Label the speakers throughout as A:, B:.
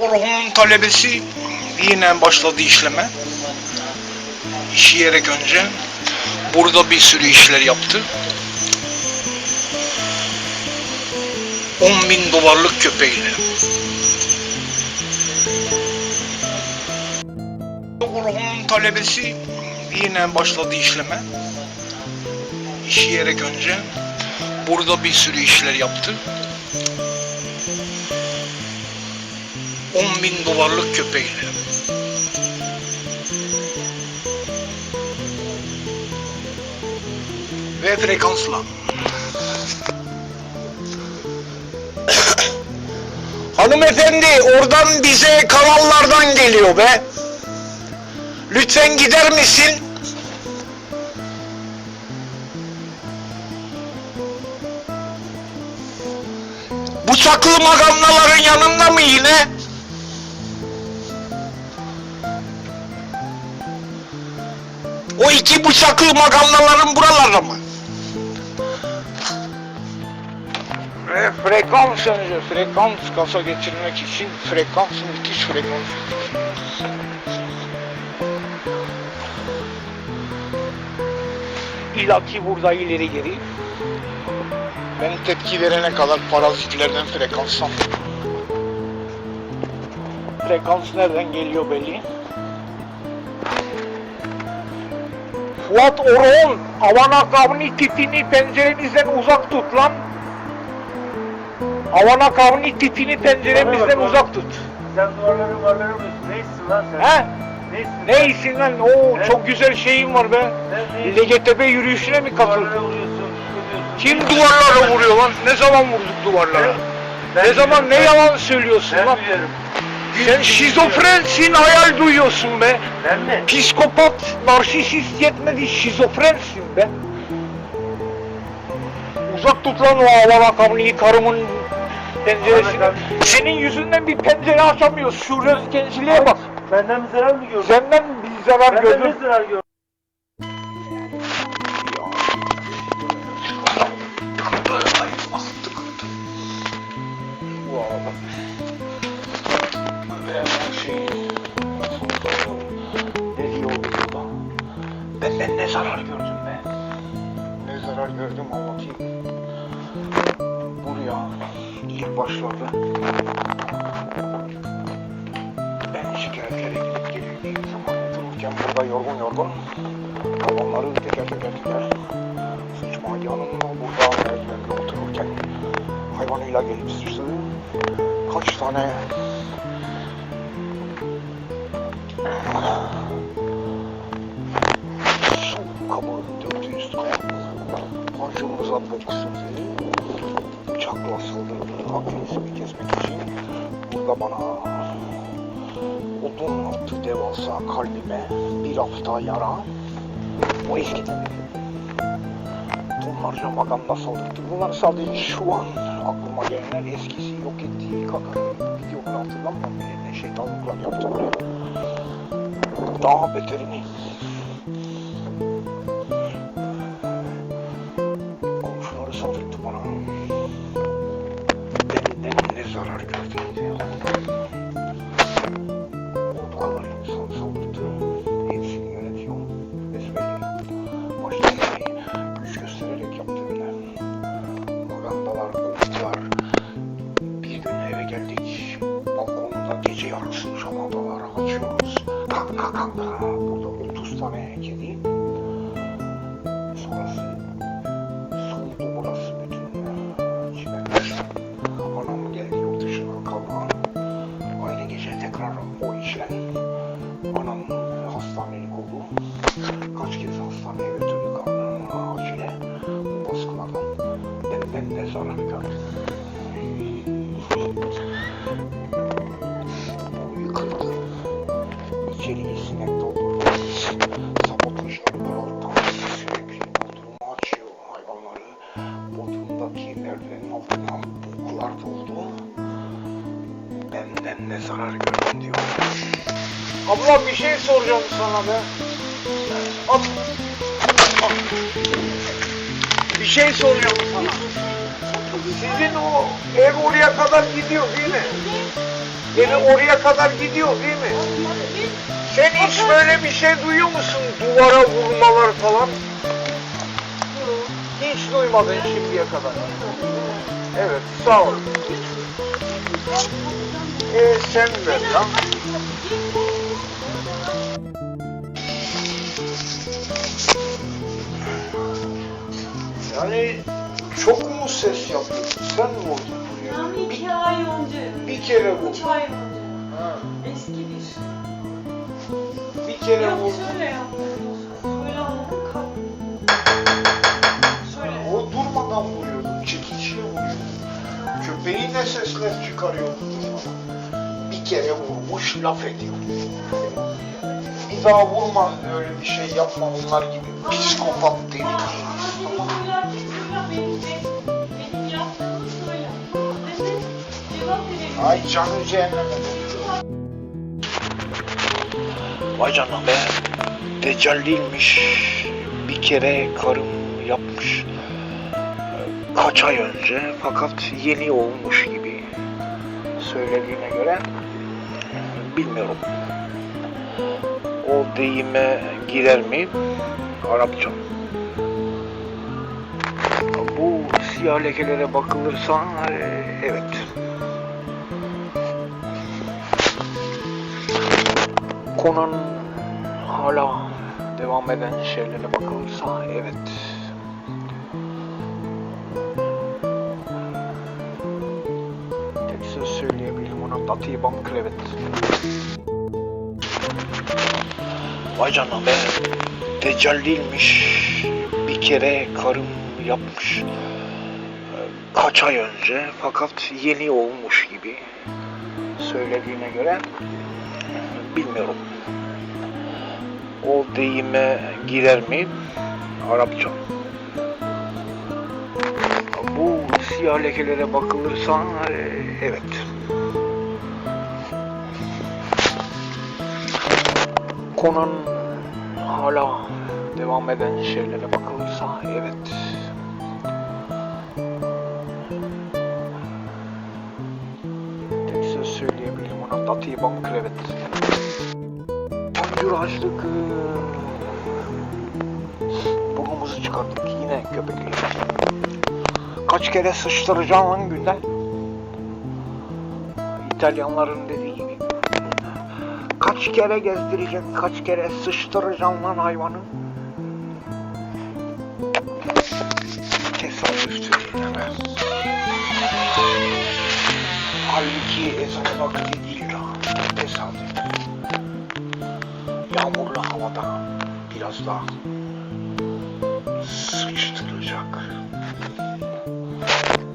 A: grubunun talebesi yine başladı işleme. İşeyerek önce burada bir sürü işler yaptı. 10 bin dolarlık köpeğiyle. Grubunun talebesi yine başladı işleme. İşeyerek önce burada bir sürü işler yaptı. 10 bin dolarlık köpeğiyle. Ve frekansla. Hanımefendi oradan bize kanallardan geliyor be. Lütfen gider misin? Bıçaklı magandaların yanında mı yine? O iki bıçaklı magandaların buralarda mı? Ve frekans önce frekans kasa geçirmek için frekans müthiş frekans. İlaki burada ileri geri. Ben tepki verene kadar parazitlerden frekans al. Frekans nereden geliyor belli. Fuat Orhun, Havana kavni tipini penceremizden uzak tut lan. Havana kavni tipini penceremizden uzak tut.
B: Sen duvarları duvarları vuruyorsun. Neysin lan sen?
A: He?
B: Neysin?
A: Ne iyisin lan? Oo
B: Ne?
A: çok güzel şeyin var be.
B: Neysin?
A: LGTB yürüyüşüne mi katıldın? Kim duvarlara vuruyor lan? Ne zaman vurduk duvarlara?
B: Ben
A: Ne zaman ne yalan söylüyorsun
B: Ben
A: lan?
B: biliyorum.
A: Sen şizofrensin, hayal duyuyorsun be.
B: Ben mi?
A: Psikopat, narsisist yetmedi, şizofrensin be. Uzak tut lan o hava kabloyu karımın penceresini.
B: Ahmet
A: Senin yüzünden bir pencere açamıyoruz. Şu röntgenciliğe bak.
B: Benden bir zarar mı gördün?
A: Senden bir zarar
B: Benden
A: gördüm.
B: ne zarar gördün?
A: Benden ne zarar gördün be? Ne zarar gördüm anlatayım. Buraya ilk başladı. Ben şikayetlere gidip geldiğim zaman otururken burada yorgun yorgun hayvanları teker teker teker sıçma yanımda burada otururken hayvanıyla gelip sıçtı. Kaç tane kabı döktü üstüne. Harcımıza bok sürdü. Bıçakla saldırdı. Akılısını kesmek için. Burada bana odun attı devasa kalbime. Bir hafta yara. O eski tabii. Tonlarca maganda saldırdı. Bunlar sadece şu an aklıma gelenler eskisi yok ettiği kadar videomu hatırlamam. Ne şeytanlıklar yaptı buraya. Daha beterini. Gece yarısı şamatalar açıyoruz. Kalk kalk kalk. Burada 30 tane kedi. Soracağım sana be. At. Bir şey soracağım sana. Sizin o ev oraya kadar gidiyor değil mi? Benim oraya kadar gidiyor değil mi? Sen hiç böyle bir şey duyuyor musun? Duvara vurmalar falan. Hiç duymadın şimdiye kadar. Evet, sağ ol. Ee, sen ver ya. Yani çok mu ses yaptın? Sen mi vurdun buraya?
C: Yani iki ay önce.
A: Bir kere vurdun.
C: Üç ay önce.
A: Ha,
C: Eski bir.
A: bir kere
C: Yok
A: vurdun.
C: şöyle yaptım. Şöyle aldım kalk. Şöyle.
A: O durmadan vuruyordun, çekişle vuruyordun. Köpeği ne sesler çıkarıyordu durmadan. Bir kere vurmuş laf ediyor. Bir daha vurma öyle bir şey yapma onlar gibi. Psikopat deli
C: verelim.
A: Ay canı cehenneme. Vay canına be. Deccal değilmiş. Bir kere karım yapmış. Kaç ay önce fakat yeni olmuş gibi söylediğine göre bilmiyorum. O deyime girer mi? Arapça. Bu siyah lekelere bakılırsa e, evet. Konanın hala devam eden şeylere bakılırsa evet. Tek söz söyleyebilirim ona Tatibam Krevet. Vay canına be. Deccal değilmiş. Bir kere karım yapmış. Kaç ay önce fakat yeni olmuş gibi söylediğine göre bilmiyorum. O deyime girer mi? Arapça. Bu siyah lekelere bakılırsa e, evet. Konanın hala devam eden şeylere bakılırsa evet. Tek söz söyleyebilirim ona Tatibam Krevet. Virajlık burnumuzu çıkarttık yine köpekle. Kaç kere sıçtıracaksın lan günde? İtalyanların dediği. Kaç kere gezdireceksin, kaç kere sıçtıracaksın lan hayvanı? Tesadüftür yine. Halbuki ezan vakti değil daha. Tesadüf yağmurlu havada biraz daha sıçtıracak.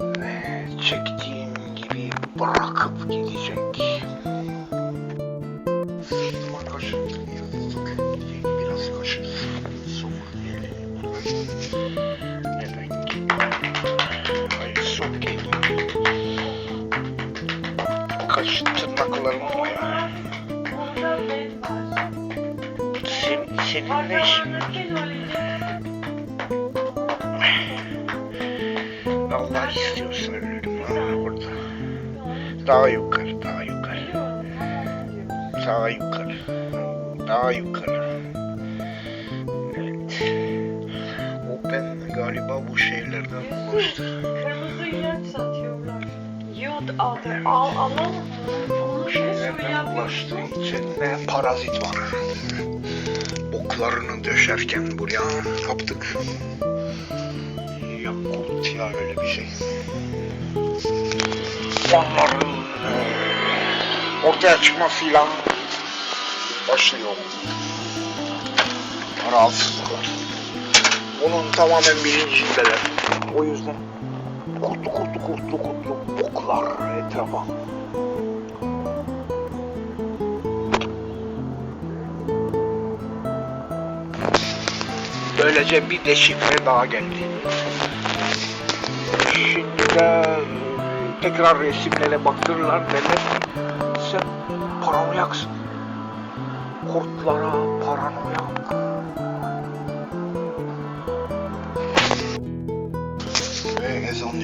A: Ve çektiğim gibi bırakıp Kaş tırnaklarım ya.
C: Var.
A: Senin, ne işin. Allah istiyorsa ölürüm ha orada. Daha yukarı, daha yukarı, daha yukarı, daha yukarı. Evet. O ben galiba bu şeylerden bulaştı.
C: Al alalım. Onu
A: Bu
C: bir şöyle
A: şeylerden bulaştığı için ne parazit var. Boklarını döşerken buraya kaptık. Ya kurt ya öyle bir şey. Onların eee, ortaya çıkmasıyla başlıyor. Rahatsızlıklar. Bunun tamamen bilincindeler. O yüzden kurtlu kurtlu kurtlu kurtlu boklar etrafa. Böylece bir deşifre daha geldi. Şimdi de tekrar resimlere baktırırlar derler. Sen paranoyaksın. Kurtlara paranoyak.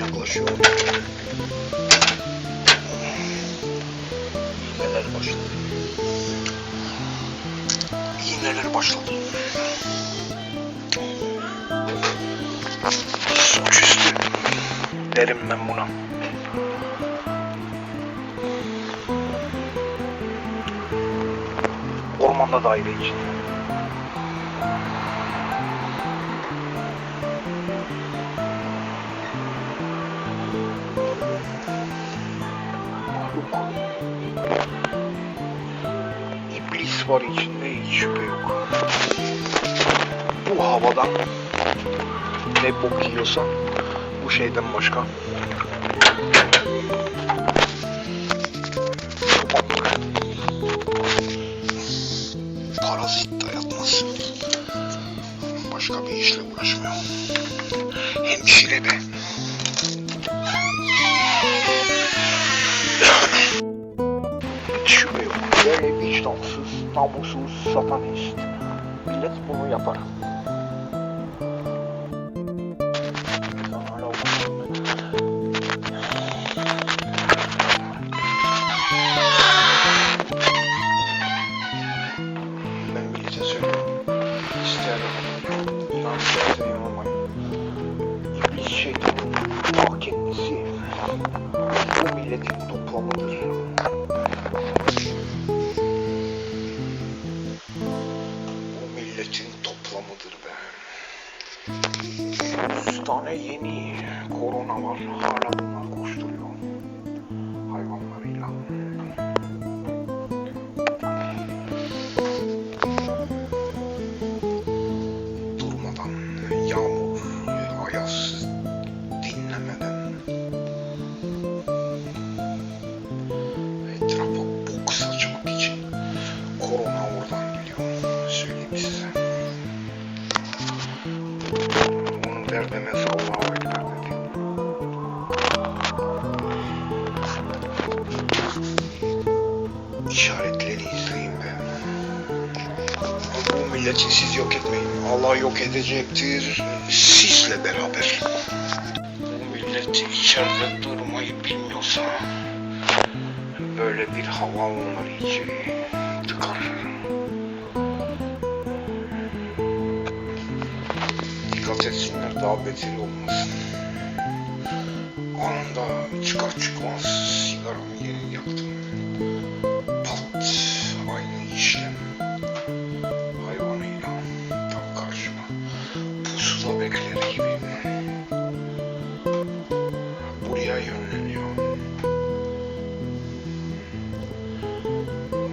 A: Yaklaşıyor. İğneler başladı. İğneler başladı. Suçüstü derim ben buna. Ormanda daire için. Var içinde hiç şüphe yok. Bu havadan ne bok yiyorsan bu şeyden başka. Namussuz, satanist. Millet bunu yapar. Toplamıdır be. Yüz tane yeni korona var. Hala bunlar koşturuyor. Hayvanlarıyla. Derdine Allahu Ekber dedi. İşaretleri izleyin be. Bu milleti siz yok etmeyin. Allah yok edecektir sizle beraber. Bu millet içeride durmayı bilmiyorsa böyle bir hava onları içeri tıkar. Etsinler daha beteri olmasın. Anında çıkar çıkmaz sigaramı yeni yaktım. Pat aynı işlem hayvanıyla tam karşıma pusula bekler gibi buraya yönleniyor.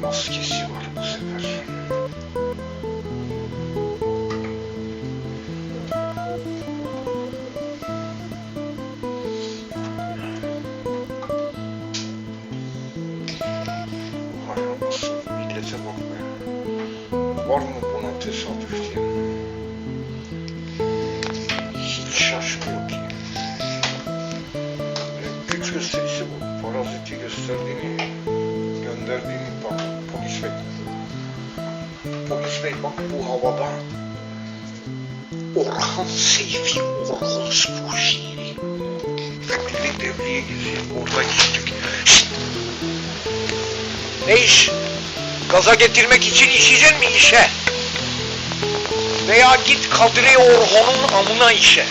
A: Maskesi tesadüf diye? Hiç şaşmıyor ki. E, Güç gösterisi bu. Paraziti gösterdiğini, gönderdiğini bak polis bey. Polis bey bak bu havada Orhan Seyfi Orhos bu şiiri. Devli devliye geziyor. Orada. Şşt! Ne iş? Gaza getirmek için işeceksin mi işe? Veya git Kadri Orhan'ın amına işe.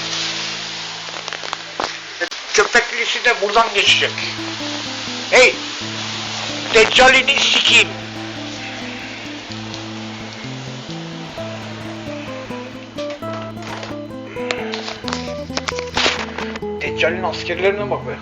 A: Köpeklisi de buradan geçecek. Hey! Deccalini sikeyim. Deccal'in askerlerine bak be.